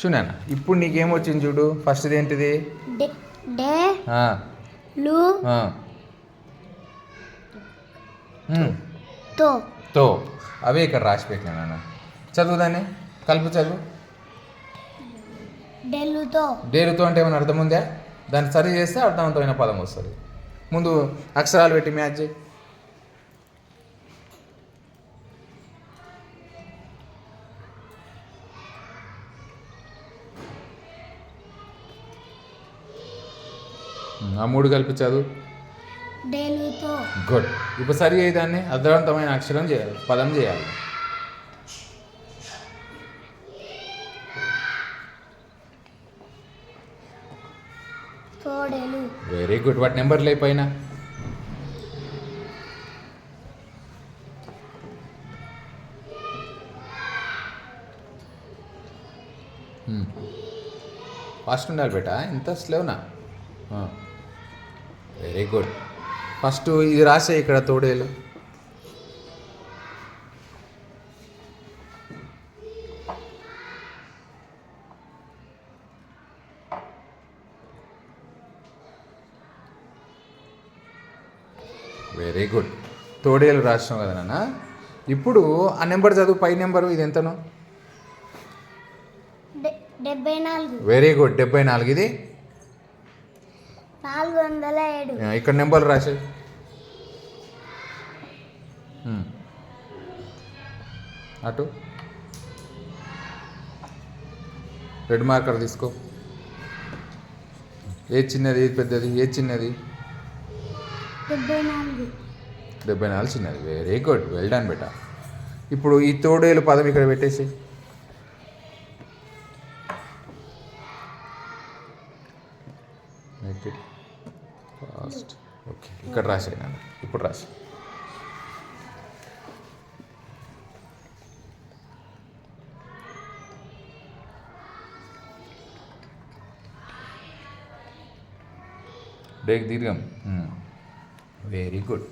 చూనానా ఇప్పుడు నీకేమొచ్చింది చూడు? ఫస్ట్ ఏంటిది? డే లు తో. తో. అవే ఇక్కడ రాసి పెట్టినా నాన్న. చదువుదాన్ని కలుపు చదువు. డెల్లుతో డేరుతో అంటే ఏమైనా అర్థం ఉందా? దాన్ని సరి చేస్తే అర్థవంతమైన పదం వస్తుంది. ముందు అక్షరాలు పెట్టి మ్యాచ్ చేయి. ఆ మూడు కలిపి చదువు. గుడ్. ఇప్పుడు సరి అయ్యి దాన్ని అర్థవంతమైన అక్షరం చేయాలి పదం చేయాలి. వెరీ గుడ్ వాటి నెంబర్ లే పైన? ఫాస్ట్ ఉండాలి బేటా? ఇంత స్లోనా? వెరీ గుడ్ ఫస్ట్ ఇది రాసే ఇక్కడ తోడేలు. వెరీ గుడ్ తోడేలు రాసినావు కదా నాన్న. ఇప్పుడు ఆ నెంబర్ చదువు పై నెంబరు ఇది ఎంతను? డె- డెబ్బై నాలుగు. వెరీ గుడ్ డెబ్బై నాలుగు ఇది? నాలుగు వందల ఏడు. ఆ, ఇక్కడ నెంబర్లు రాసే. అటు. రెడ్ మార్కర్ తీసుకో. ఏది చిన్నది ఏది పెద్దది ఏది చిన్నది? డెబ్బై నాలుగు. డెబ్బై నాలుగు చిన్నది. వెరీ గుడ్ వెల్ డన్ బేటా. ఇప్పుడు ఈ తోడేలు పదం ఇక్కడ పెట్టేసి. మేక్ ఇట్ ఫాస్ట్ ఓకే ఇక్కడ రాసాయి నాన్న. ఇప్పుడు రాసి డేక్ దీర్ఘం. Very good